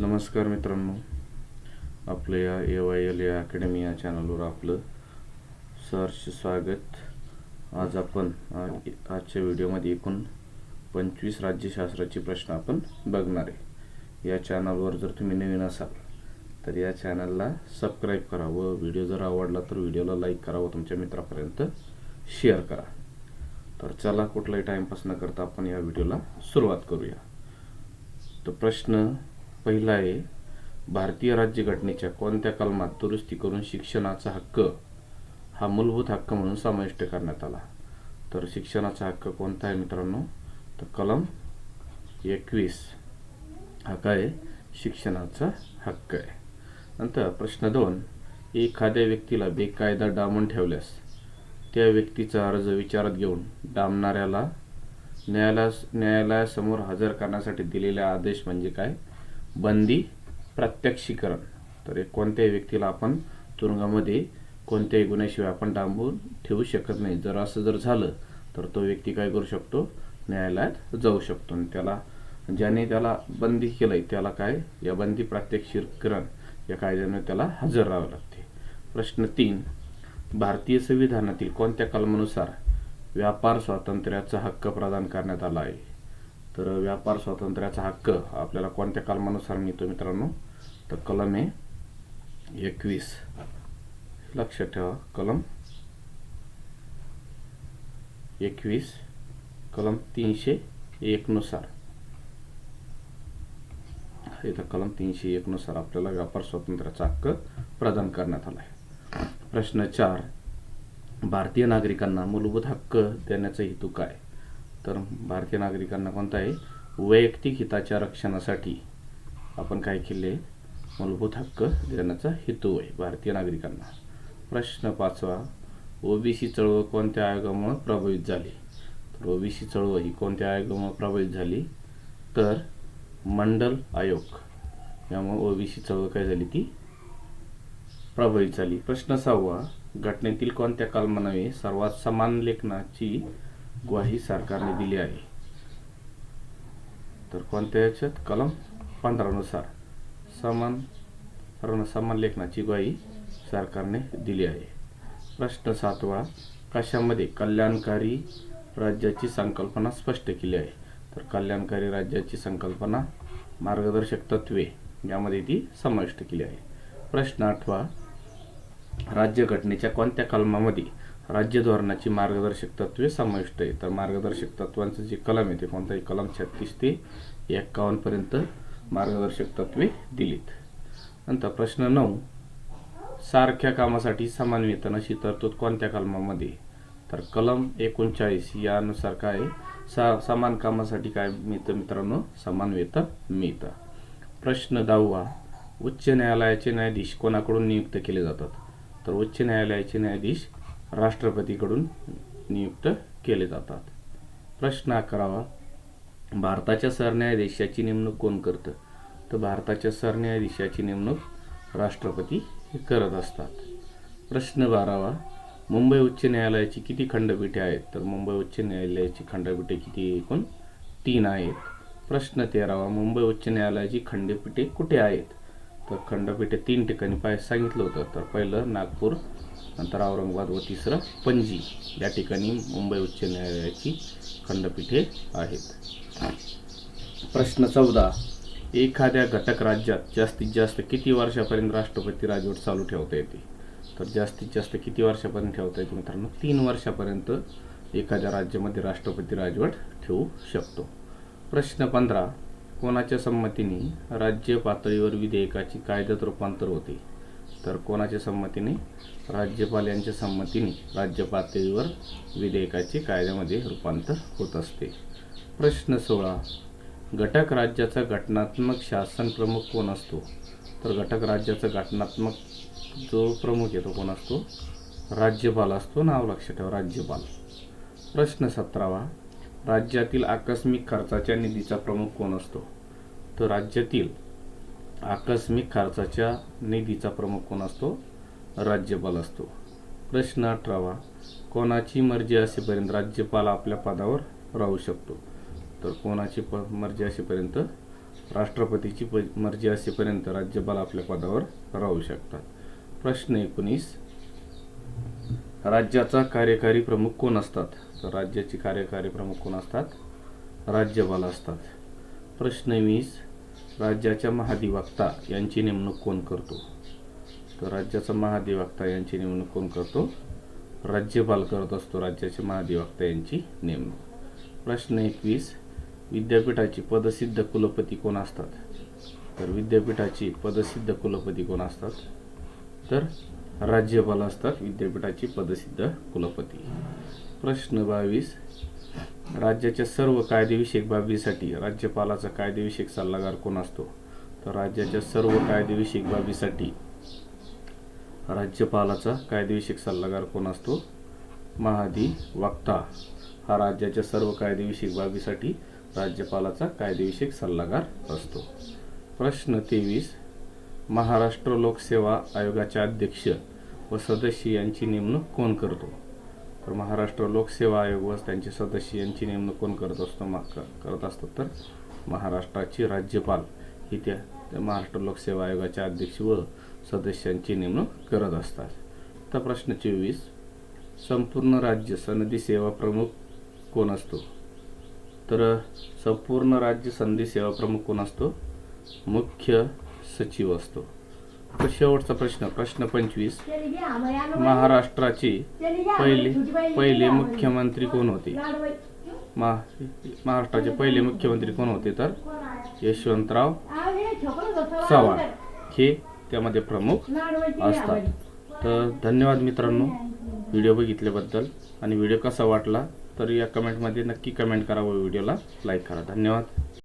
नमस्कार मित्रांनो. आपलं या ए वाय एल या अकॅडमी या चॅनलवर आपलं सहर्ष स्वागत. आज आपण आजच्या व्हिडिओमध्ये एकूण पंचवीस राज्यशास्त्राचे प्रश्न आपण बघणार आहे. या चॅनलवर जर तुम्ही नवीन असाल तर या चॅनलला सबस्क्राईब करा व व्हिडिओ जर आवडला तर व्हिडिओला लाईक करा व तुमच्या मित्रापर्यंत शेअर करा. तर चला कुठलाही टाईमपास न करता आपण या व्हिडिओला सुरुवात करूया. तर प्रश्न पहिला आहे भारतीय राज्यघटनेच्या कोणत्या कलमात दुरुस्ती करून शिक्षणाचा हक्क हा मूलभूत हक्क म्हणून समाविष्ट करण्यात आला? तर शिक्षणाचा हक्क कोणता आहे मित्रांनो? तर कलम एकवीस. हा काय आहे? शिक्षणाचा हक्क आहे. नंतर प्रश्न दोन. एखाद्या व्यक्तीला बेकायदा डांबून ठेवल्यास त्या व्यक्तीचा अर्ज विचारात घेऊन डांबणाऱ्याला न्यायालयास न्यायालयासमोर हजर करण्यासाठी दिलेला आदेश म्हणजे काय? बंदी प्रत्यक्षीकरण. तर एक कोणत्याही व्यक्तीला आपण तुरुंगामध्ये कोणत्याही गुन्ह्याशिवाय आपण डांबून ठेवू शकत नाही. जर असं जर झालं तर तो व्यक्ती काय करू शकतो? न्यायालयात जाऊ शकतो. आणि त्याला ज्याने त्याला बंदी केलंय त्याला काय? या बंदी प्रात्यक्षिकरण या कायद्याने त्याला हजर राहावं लागते. प्रश्न तीन भारतीय संविधानातील कोणत्या कलमानुसार व्यापार स्वातंत्र्याचा हक्क प्रदान करण्यात आला आहे? तर व्यापार स्वातंत्र्याचा हक्क आपल्याला कोणत्या कलमानुसार मिळतो मित्रांनो? तर कलम आहे एकवीस. लक्षात ठेवा कलम एकवीस कलम तीनशे एकनुसार. इथं कलम तीनशे एकनुसार आपल्याला व्यापार स्वातंत्र्याचा हक्क प्रदान करण्यात आला आहे प्रश्न चार भारतीय नागरिकांना मूलभूत हक्क देण्याचा हेतू काय? तर भारतीय नागरिकांना कोणता आहे वैयक्तिक हिताच्या रक्षणासाठी आपण काय केले? मूलभूत हक्क देण्याचा हेतू आहे भारतीय नागरिकांना. प्रश्न पाचवा ओबीसी चळवळ कोणत्या आयोगामुळे प्रभावित झाली? तर ओबीसी चळवळ ही कोणत्या आयोगामुळे प्रभावित झाली? तर मंडल आयोग यामुळे ओबीसी चळवळ काय झाली? ती प्रभावित झाली. प्रश्न सहावा घटनेतील कोणत्या कलमानवे सर्वात समान लेखनाची ग्वाही सरकारने दिली आहे. तर कोणत्या याच्यात? कलम पंधरानुसार समान रण समान लेखनाची ग्वाही सरकारने दिली आहे. प्रश्न सातवा कशामध्ये कल्याणकारी राज्याची संकल्पना स्पष्ट केली आहे? तर कल्याणकारी राज्याची संकल्पना मार्गदर्शक तत्वे यामध्ये ती समाविष्ट केली आहे. प्रश्न आठवा राज्यघटनेच्या कोणत्या कलमामध्ये राज्य धोरणाची मार्गदर्शक तत्वे समाविष्ट आहे तर मार्गदर्शक तत्वांचं जे कलम आहे ते कोणताही कलम छत्तीस ते एकावन्नपर्यंत मार्गदर्शक तत्वे दिलीत. नंतर प्रश्न नऊ सारख्या कामासाठी समान वेतन अशी तरतूद कोणत्या कलमामध्ये? तर कलम एकोणचाळीस यानुसार काय सा समान कामासाठी काय मिळतं मित्रांनो? समान वेतन मिळतं. प्रश्न दहावा उच्च न्यायालयाचे न्यायाधीश कोणाकडून नियुक्त केले जातात? तर उच्च न्यायालयाचे न्यायाधीश राष्ट्रपतीकडून नियुक्त केले जातात. प्रश्न अकरावा भारताच्या सरन्यायाधीशाची नेमणूक कोण करतं? तर भारताच्या सरन्यायाधीशाची नेमणूक राष्ट्रपती हे करत असतात. प्रश्न बारावा मुंबई उच्च न्यायालयाची किती खंडपीठे आहेत? तर मुंबई उच्च न्यायालयाची खंडपीठे किती? एकूण तीन आहेत. प्रश्न तेरावा मुंबई उच्च न्यायालयाची खंडपीठे कुठे आहेत? तर खंडपीठे तीन ठिकाणी पाय सांगितलं होतं. तर पहिलं नागपूर नंतर औरंगाबाद व तिसरं पणजी. या ठिकाणी मुंबई उच्च न्यायालयाची खंडपीठे आहेत. प्रश्न चौदा. एखाद्या घटक राज्यात जास्तीत जास्त किती वर्षापर्यंत राष्ट्रपती राजवट चालू ठेवता येते? तर जास्तीत जास्त किती वर्षापर्यंत ठेवता येते मित्रांनो? तीन वर्षापर्यंत एखाद्या राज्यामध्ये राष्ट्रपती राजवट ठेवू शकतो. प्रश्न पंधरा. कोणाच्या संमतीने राज्य पातळीवर विधेयकाची कायद्यात रूपांतर होते? तर कोणाच्या संमतीने? राज्यपाल यांच्या संमतीने राज्य पातळीवर विधेयकाचे कायद्यामध्ये रूपांतर होत असते. प्रश्न सोळा. घटक राज्याचा घटनात्मक शासन प्रमुख कोण असतो? तर घटक राज्याचा घटनात्मक जो प्रमुख आहे तो कोण असतो? राज्यपाल असतो. नाव लक्षात ठेवा राज्यपाल. प्रश्न सतरावा. राज्यातील आकस्मिक खर्चाच्या निधीचा प्रमुख कोण असतो? तर राज्यातील आकस्मिक खर्चाच्या निधीचा प्रमुख कोण असतो? राज्यपाल असतो. प्रश्न अठरावा. कोणाची मर्जी असेपर्यंत राज्यपाल आपल्या पदावर राहू शकतो? तर कोणाची प मर्जी असेपर्यंत? राष्ट्रपतीची प- मर्जी असेपर्यंत राज्यपाल आपल्या पदावर राहू शकतात. प्रश्न एकोणीस. राज्याचा कार्यकारी प्रमुख कोण असतात? तर राज्याचे कार्यकारी प्रमुख कोण असतात? राज्यपाल असतात. प्रश्न वीस. राज्याच्या महाधिवक्ता यांची नेमणूक कोण करतो? तर राज्याचा महाधिवक्ता यांची नेमणूक कोण करतो? राज्यपाल करत असतो राज्याचे महाधिवक्ता यांची नेमणूक. प्रश्न एकवीस. विद्यापीठाची पदसिद्ध कुलपती कोण असतात? तर विद्यापीठाची पदसिद्ध कुलपती कोण असतात? तर राज्यपाल असतात विद्यापीठाची पदसिद्ध कुलपती. प्रश्न बावीस. राज्याच्या सर्व कायदेविषयक बाबीसाठी राज्यपालाचा कायदेविषयक सल्लागार कोण असतो? तर राज्याच्या सर्व कायदेविषयक बाबीसाठी राज्यपालाचा कायदेविषयक सल्लागार कोण असतो? महाधिवक्ता हा राज्याच्या सर्व कायदेविषयक बाबीसाठी राज्यपालाचा कायदेविषयक सल्लागार असतो. प्रश्न तेवीस. महाराष्ट्र लोकसेवा आयोगाचे अध्यक्ष व सदस्य यांची नेमणूक कोण करतो? तर महाराष्ट्र लोकसेवा आयोग व त्यांचे सदस्य यांची नेमणूक कोण करत असतो मा- करत असतात तर महाराष्ट्राची राज्यपाल ही त्या महाराष्ट्र लोकसेवा आयोगाच्या अध्यक्ष व सदस्यांची नेमणूक करत असतात. आता प्रश्न चोवीस. संपूर्ण राज्य सनदी सेवा प्रमुख कोण असतो? तर संपूर्ण राज्य संधी सेवा प्रमुख कोण असतो? मुख्य सचिव असतो. तर शेवटचा प्रश्न प्रश्न पंचवीस. महाराष्ट्राचे पहिले पहिले मुख्यमंत्री कोण होते? मा महाराष्ट्राचे पहिले मुख्यमंत्री कोण होते तर? यशवंतराव चव्हाण. हे त्यामध्ये प्रमुख असतात. तर धन्यवाद मित्रांनो व्हिडिओ बघितल्याबद्दल. आणि व्हिडिओ कसा वाटला तर या कमेंटमध्ये नक्की कमेंट करा व व्हिडिओला लाईक करा. धन्यवाद.